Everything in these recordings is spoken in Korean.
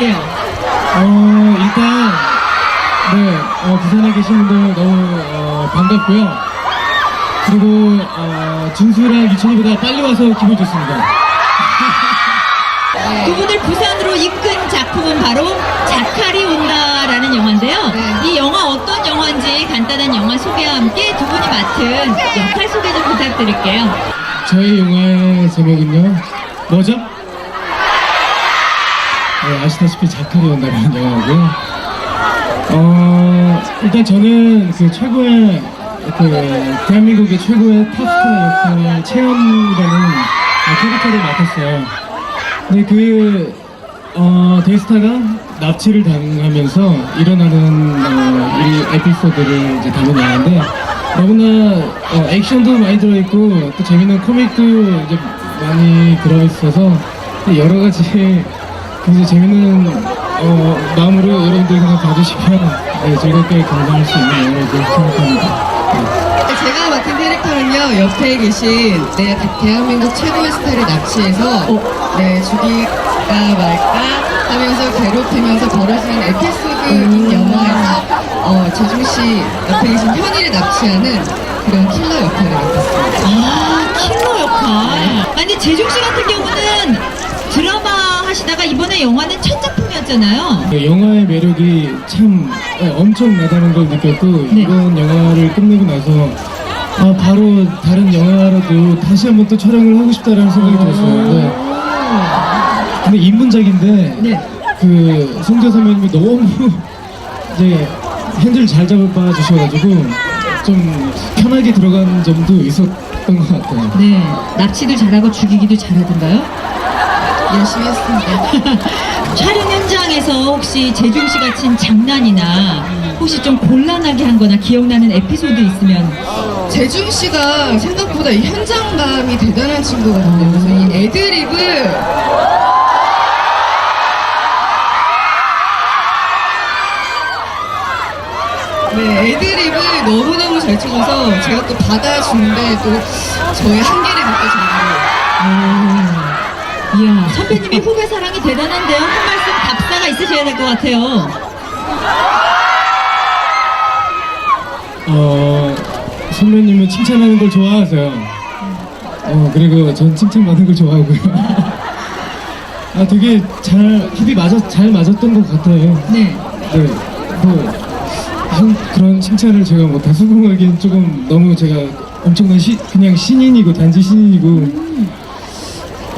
할게요. 어, 일단, 네, 어, 부산에 계신 분들 너무 어, 반갑고요. 그리고 어, 진수랑 유천이보다 빨리 와서 기분 좋습니다. 네. 그분을 부산으로 이끈 작품은 바로 자칼이 온다라는 영화인데요. 네. 이 영화 어떤 영화인지 간단한 영화 소개와 함께 두 분이 맡은 역할 소개 좀 부탁드릴게요. 저희 영화의 제목은요. 뭐죠? 네, 아시다시피 자칼이 온다라는 영화고요. 어, 일단 저는 그 최고의, 그, 대한민국의 최고의 탑스타 역할, 채연이라는 어, 캐릭터를 맡았어요. 근데 그, 어, 데스타가 납치를 당하면서 일어나는, 어, 이 에피소드를 이제 담은 영화인데, 너무나, 어, 액션도 많이 들어있고, 또 재밌는 코믹도 이제 많이 들어있어서, 여러 가지 굉장히 재밌는, 어, 마음으로 여러분들 그냥 봐주시면, 네, 즐겁게 감상할 수 있는 영화라고 생각합니다. 네. 제가 맡은 캐릭터는요 옆에 계신 네, 대한민국 최고의 스타를 납치해서 네 죽일까 말까 하면서 괴롭히면서 벌어지는 에피소드인 영화에서 어, 재중 씨 옆에 계신 현이를 납치하는 그런 킬러 역할을 맡았습니다. 아, 킬러 역할. 아니, 재중 씨 같은 경우는 영화는 첫 작품이었잖아요. 네, 영화의 매력이 참 어, 엄청나다는 걸 느꼈고 네. 이번 영화를 끝내고 나서 아, 바로 다른 영화라도 다시 한번 또 촬영을 하고 싶다라는 생각이 들었어요. 네. 근데 인문작인데 네. 그 송재 선배님이 너무 이제 핸들 잘 잡아 주셔가지고 좀 편하게 들어간 점도 있었던 것 같아요. 네. 납치도 잘하고 죽이기도 잘하던가요? 열심히 했습니다. 촬영 현장에서 혹시 재중 씨 같은 장난이나 혹시 좀 곤란하게 한 거나 기억나는 에피소드 있으면 재중 씨가 생각보다 이 현장감이 대단한 친구거든요. 그래서 이 애드립을 네, 애드립을 너무너무 잘 쳐줘서 제가 또 받아주는데 또 저의 한계를 느껴져요. 이야 선배님의 후배 사랑이 대단한데요 한 말씀 답사가 있으셔야 될 것 같아요 어, 선배님은 칭찬하는 걸 좋아하세요. 어, 그리고 전 칭찬받는 걸 좋아하고요. 아, 되게 잘, 합이 맞았, 잘 맞았던 것 같아요. 네 네, 뭐, 한, 그런 칭찬을 제가 뭐다 수긍하기엔 조금 너무 제가 엄청난 시, 그냥 신인이고, 단지 신인이고,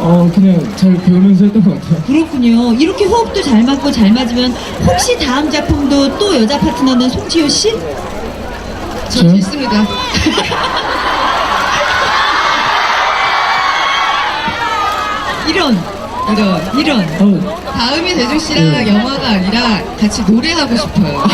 어, 그냥 잘 배우면서 했던 것 같아요. 그렇군요 이렇게 호흡도 잘 맞고 잘 맞으면 혹시 다음 작품도 또 여자 파트너는 송지효 씨? 저 저요? 있습니다. 이런 이런. 이런 어, 다음에 재중 씨랑 네. 영화가 아니라 같이 노래하고 싶어요. 어,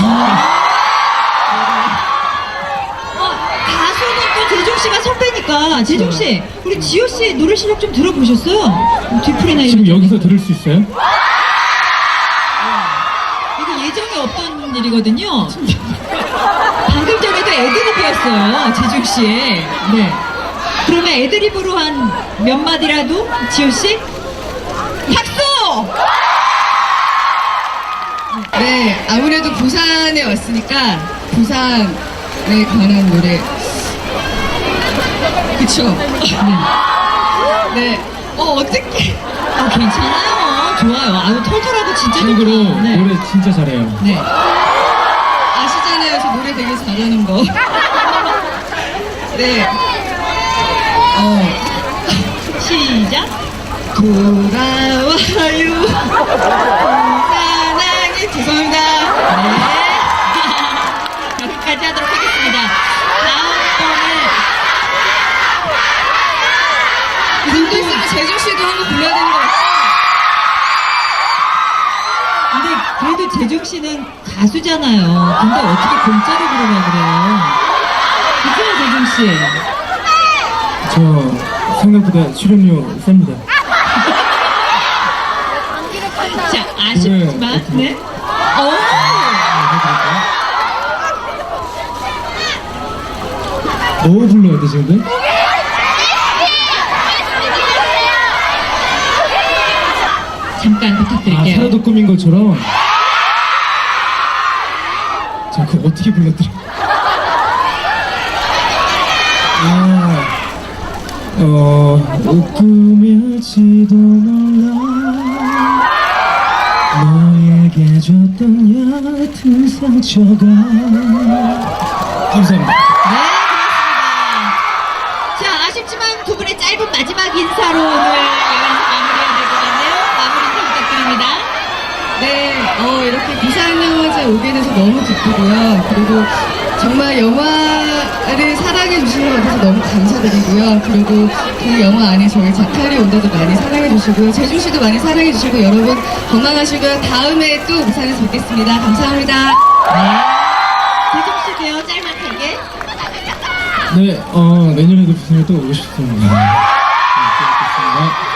가수는 또 재중 씨가 선배 니까 재중 씨 우리 지효 씨 노래 실력 좀 들어보셨어요? 뭐 뒤풀이나 이런 지금 거. 여기서 들을 수 있어요? 이거 예정에 없던 일이거든요. 방금 전에도 애드립이었어요, 재중 씨의. 네. 그러면 애드립으로 한 몇 마디라도 지효 씨? 박수! 네, 아무래도 부산에 왔으니까 부산에 관한 노래. 그쵸? 네. 어, 어떻게. 아, 괜찮아요. 좋아요. 아유, 털털하고 진짜 좋다. 네. 노래 진짜 잘해요. 네. 아시잖아요. 저 노래 되게 잘하는 거. 네. 어, 시작. 돌아와요. 재중 씨는 가수잖아요. 근데 어떻게 공짜로 부르냐 그래요. 그죠, 재중 씨? 저 생각보다 출연료 셉니다. 자, 아쉽지만, 네. 네. 오! 뭐 불러야 되지 근데? 잠깐 아 부탁드릴게요. 살아도 꿈인 것처럼 어떻게 불렀더라? 아, 어, 웃으면지도 몰라 너에게 줬던 얕은 상처가 감사합니다. 네, 고맙습니다. 자, 아쉽지만 두 분의 짧은 마지막 인사로 오늘 여기서 마무리해야 될 것 같네요. 마무리 부탁드립니다. 네, 어, 이렇게 부산영 화제 오게 돼서 너무 기쁘고요. 그리고 정말 영화를 사랑해 주시는 것 같아서 너무 감사드리고요. 그리고 그 영화 안에 저희 자칼리 온다도 많이 사랑해 주시고요. 재중 씨도 많이 사랑해 주시고 여러분 건강하시고요. 다음에 또 부산에서 뵙겠습니다. 감사합니다. 대종 씨도요, 짤막하게. 네, 어, 내년에도 부산에 또 오고 싶습니다. 네, 또 뵙겠습니다.